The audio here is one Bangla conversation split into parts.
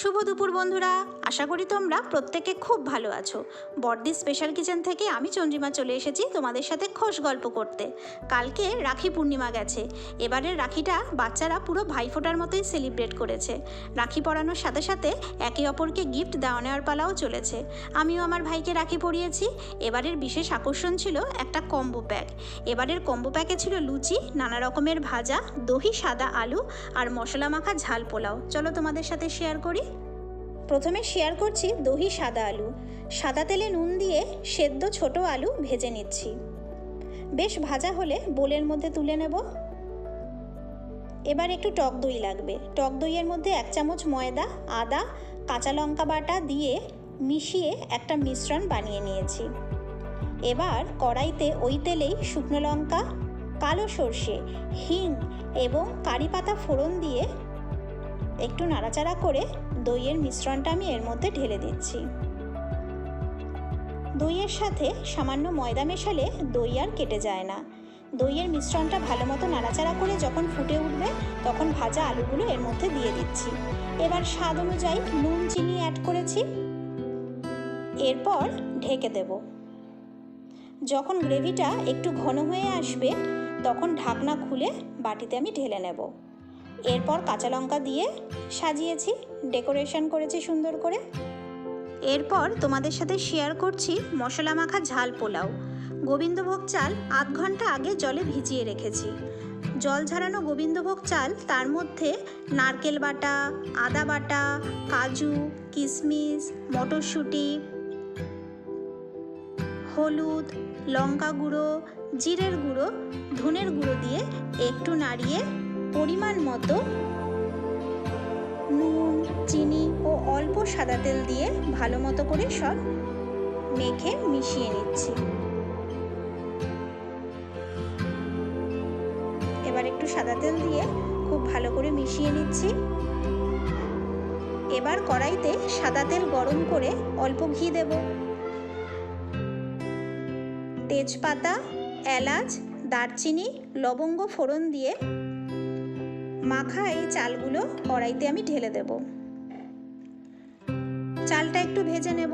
শুভ দুপুর বন্ধুরা। আশা করি তোমরা প্রত্যেকে খুব ভালো আছো। বর্দি স্পেশাল কিচেন থেকে আমি চন্দ্রিমা চলে এসেছি তোমাদের সাথে খোশ গল্প করতে। কালকে রাখি পূর্ণিমা গেছে। এবারের রাখিটা বাচ্চারা পুরো ভাইফোঁটার মতোই সেলিব্রেট করেছে। রাখি পরানোর সাথে সাথে একে অপরকে গিফট দেওয়া নেওয়ার পালাও চলেছে। আমিও আমার ভাইকে রাখি পরিয়েছি। এবারের বিশেষ আকর্ষণ ছিল একটা কম্বো প্যাক এবারের কম্বো প্যাকে ছিল লুচি, নানা রকমের ভাজা, দহি, সাদা আলু আর মশলা মাখা ঝাল পোলাও। চলো তোমাদের সাথে শেয়ার করি। প্রথমে শেয়ার করছি দহি সাদা আলু। সাদা তেলে নুন দিয়ে সেদ্ধ ছোট আলু ভেজে নিচ্ছি। বেশ ভাজা হলে বোলের মধ্যে তুলে নেব। এবার একটু টক দই লাগবে। টক দইয়ের মধ্যে এক চামচ ময়দা, আদা, কাঁচা লঙ্কা বাটা দিয়ে মিশিয়ে একটা মিশ্রণ বানিয়ে নিয়েছি। এবার কড়াইতে ওই তেলেই শুকনো লঙ্কা, কালো সর্ষে, হিং এবং কারি পাতা ফোড়ন দিয়ে একটু নাড়াচাড়া করে দইয়ের মিশ্রণটা আমি এর মধ্যে ঢেলে দিচ্ছি। দইয়ের সাথে সামান্য ময়দা মেশালে দই আর কেটে যায় না। দইয়ের মিশ্রণটা ভালো মতো নাড়াচাড়া করে যখন ফুটে উঠবে, তখন ভাজা আলুগুলো এর মধ্যে দিয়ে দিচ্ছি। এবার স্বাদ অনুযায়ী নুন, চিনি অ্যাড করেছি। এরপর ঢেকে দেব। যখন গ্রেভিটা একটু ঘন হয়ে আসবে, তখন ঢাকনা খুলে বাটিতে আমি ঢেলে নেব। এরপর কাঁচা লঙ্কা দিয়ে সাজিয়েছি, ডেকোরেশন করেছি সুন্দর করে। এরপর তোমাদের সাথে শেয়ার করছি মশলা মাখা ঝাল পোলাও। গোবিন্দভোগ চাল আধ ঘণ্টা আগে জলে ভিজিয়ে রেখেছি। জল ঝরানো গোবিন্দভোগ চাল, তার মধ্যে নারকেল বাটা, আদা বাটা, কাজু, কিশমিশ, মটরশুঁটি, হলুদ, লঙ্কা গুঁড়ো, জিরের গুঁড়ো, ধনের গুঁড়ো দিয়ে একটু নাড়িয়ে পরিমাণ মতো নুন, চিনি ও অল্প সাদা তেল দিয়ে ভালো মতো করে সব মেখে মিশিয়ে নিচ্ছি। এবার একটু সাদা তেল দিয়ে খুব ভালো করে মিশিয়ে নিচ্ছি। এবার কড়াইতে সাদা তেল গরম করে অল্প ঘি দেব। তেজপাতা, এলাচ, দারচিনি, লবঙ্গ ফোড়ন দিয়ে মাখা এই চালগুলো কড়াইতে আমি ঢেলে দেব। চালটা একটু ভেজে নেব।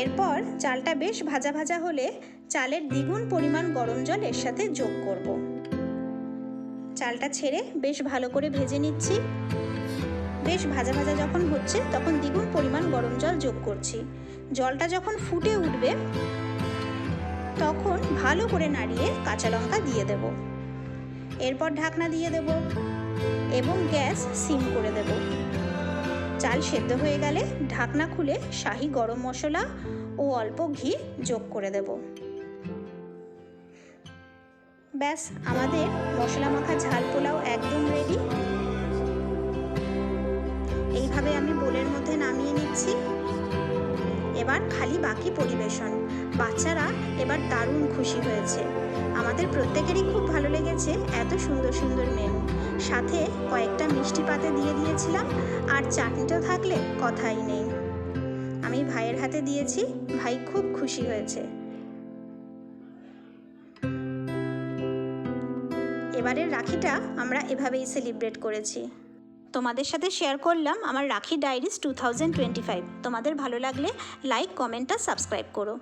এরপর চালটা বেশ ভাজা ভাজা হলে চালের দ্বিগুণ পরিমাণ গরম জল এর সাথে যোগ করব। চালটা ছেড়ে বেশ ভালো করে ভেজে নিচ্ছি। বেশ ভাজা ভাজা যখন হচ্ছে তখন দ্বিগুণ পরিমাণ গরম জল যোগ করছি। জলটা যখন ফুটে উঠবে তখন ভালো করে নাড়িয়ে কাঁচা লঙ্কা দিয়ে দেব। এরপর ঢাকনা দিয়ে দেব এবং গ্যাস সিম করে দেব। চাল সেদ্ধ হয়ে গেলে ঢাকনা খুলে শাহি গরম মশলা ও অল্প ঘি যোগ করে দেব। ব্যাস, আমাদের মশলা মাখা ঝাল পোলাও একদম রেডি এইভাবে আমি বোলের মধ্যে নামিয়ে নিচ্ছি। এবার খালি বাকি পরিবেশন। বাচ্চারা এবার দারুণ খুশি হয়েছে। আমাদের প্রত্যেকেরই খুব ভালো লেগেছে এত সুন্দর সুন্দর মেনু। সাথে কয়েকটা মিষ্টি পাতে দিয়ে দিয়েছিলাম, আর চাটনিটা থাকলে কথাই নেই। আমি ভাইয়ের হাতে দিয়েছি, ভাই খুব খুশি হয়েছে। এবারের রাখিটা আমরা এভাবেই সেলিব্রেট করেছি। তোমাদের সাথে শেয়ার করলাম আমার Rakhi diaries two thousand twenty five তোমাদের ভালো লাগলে লাইক কমেন্ট আর সাবস্ক্রাইব করো।